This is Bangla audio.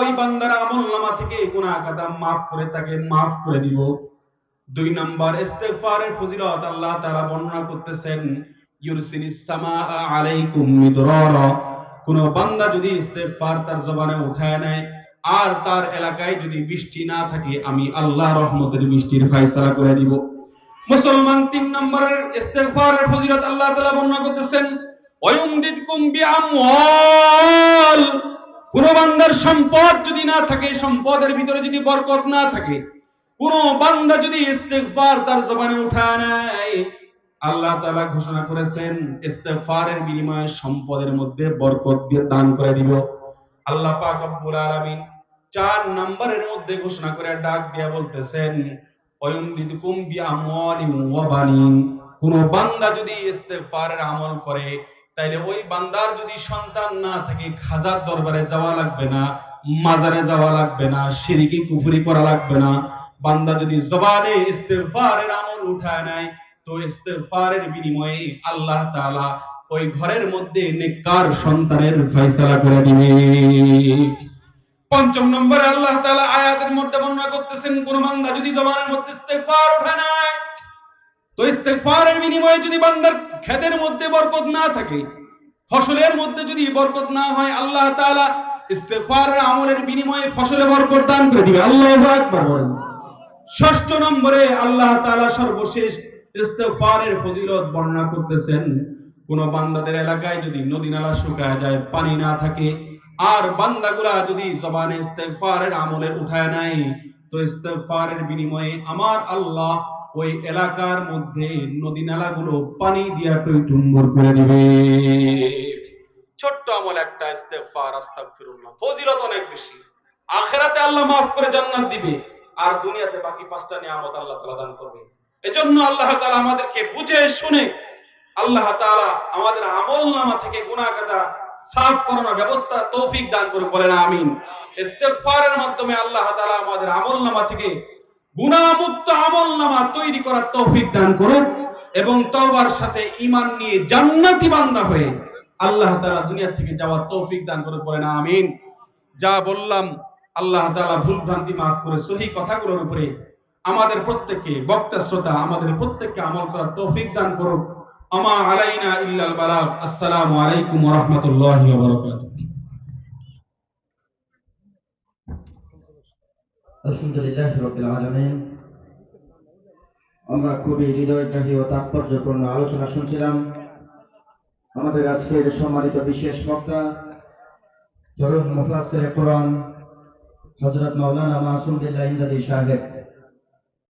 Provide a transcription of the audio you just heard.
ওই বান্দার আমল নামা থেকে গুনাহ খাতা মাফ করে তাকে মাফ করে দিব। দুই নাম্বার, ইস্তেগফারের ফজিলত আল্লাহ তাআলা বর্ণনা করতেছেন ইউরসিলিস সামাআ আলাইকুম মিদরারা। কোন বান্দা যদি ইস্তেগফার তার জবানে উঠায় নেয়, আর তার এলাকায় যদি বৃষ্টি না থাকে, আমি আল্লাহ রহমতের বৃষ্টির ফয়সালা করে দিব। মুসলমান তিন নম্বরের ইস্তেগফারের ফজিলত আল্লাহ তাআলা বর্ণনা করতেছেন, ওয়ুমদিদকুম বিআমওয়াল। কোন বান্দার সম্পদ যদি না থাকে, সম্পদের ভিতরে যদি বরকত না থাকে, কোন বান্দা যদি ইস্তেগফার তার জবানে উঠায় নেয় আল্লাহ তাআলা ঘোষণা করেছেন, ইস্তেগফারের বিনিময়ে সম্পদের মধ্যে বরকত দিয়ে দান করে দিব। আল্লাহ পাক রব্বুল আলামিন চার নম্বরের মধ্যে ঘোষণা করে ডাক দিয়া বলতেছেন কোন বান্দা যদি ইস্তেগফারের আমল করে তাইলে ওই বান্দার যদি সন্তান না থাকে, খাজার দরবারে যাওয়া লাগবে না, মাজারে যাওয়া লাগবে না শিরকি কুফরি করা লাগবে না। বান্দা যদি জবানে ইস্তেগফারের আমল উঠায় নেয়, তো ইস্তেগফারের বিনিময়ে আল্লাহ তাআলা ওই ঘরের মধ্যে নেককার সন্তানের ফয়সালা করে দিবে। পঞ্চম নম্বরে আল্লাহ তাআলা আয়াতের মধ্যে বর্ণনা করতেছেন, কোন বান্দা যদি জবানের মধ্যে ইস্তেগফার উঠায় নেয়, তো ইস্তেগফারের বিনিময়ে যদি বান্দার ক্ষেতের মধ্যে বরকত না থাকে, ফসলের মধ্যে যদি বরকত না হয়, আল্লাহ তাআলা ইস্তেগফারের আমলের বিনিময়ে ফসলে বরকত দান করে দিবে। আল্লাহু ষষ্ঠ নম্বরে আল্লাহ তাআলা সর্বশেষ ইস্তেগফারের ফজিলত বর্ণনা করতেছেন। কোন বান্দাদের এলাকায় যদি নদী নালা শুকায় যায়, পানি না থাকে, আর বান্দাগুলা যদি জবানে ইস্তেগফারের আমলের উঠায় নাই তো ইস্তেগফারের বিনিময়ে আমার আল্লাহ ওই এলাকার মধ্যে নদী নালাগুলো পানি দিয়া টইটুম্বর করে দিবে। ছোট্ট আমল একটা ইস্তেগফার, আস্তাগফিরুল্লাহ, ফজিলত অনেক বেশি। আখেরাতে আল্লাহ মাফ করে জান্নাত দিবে, আর দুনিয়াতে বাকি পাঁচটা নিয়ামত আল্লাহ তাআলা দান করবে। এজন্য আল্লাহ তাআলা আমাদেরকে বুঝে শুনে আল্লাহ তাআলা আমাদের আমল নামা থেকে গুনাহ কাদা সাফ করানোর ব্যবস্থা, তৌফিক দান করুক, বলেন আমিন। ইস্তেগফারের মাধ্যমে আল্লাহ তাআলা আমাদের আমল নামা থেকে গুনাহমুক্ত আমল নামা তৈরি করার তৌফিক দান করুক এবং তওবার সাথে ঈমান নিয়ে জান্নাতি বান্দা হয়ে আল্লাহ তাআলা দুনিয়া থেকে যাওয়ার তৌফিক দান করুক বলেন আমিন। যা বললাম, আল্লাহ তাআলা ভুল ভ্রান্তি মাফ করে সহি কথাগুলোর উপরে আমাদের প্রত্যেককে, বক্তা, শ্রোতা, আমাদের প্রত্যেককে আমল করার তৌফিক দান করুক। আমা আলাইনা ইল্লাল বালাগ। আসসালামু আলাইকুম ওয়া রাহমাতুল্লাহি ওয়া বারাকাতুহু। আলহামদুলিল্লাহ আমরা খুবই হৃদয়গ্রাহী ও তাৎপর্যপূর্ণ আলোচনা শুনছিলাম আমাদের আজকের সম্মানিত বিশেষ বক্তা জরুর মুফাসের কোরআন হজরত মৌলানা মাসুম ইমদাদি সাহেব।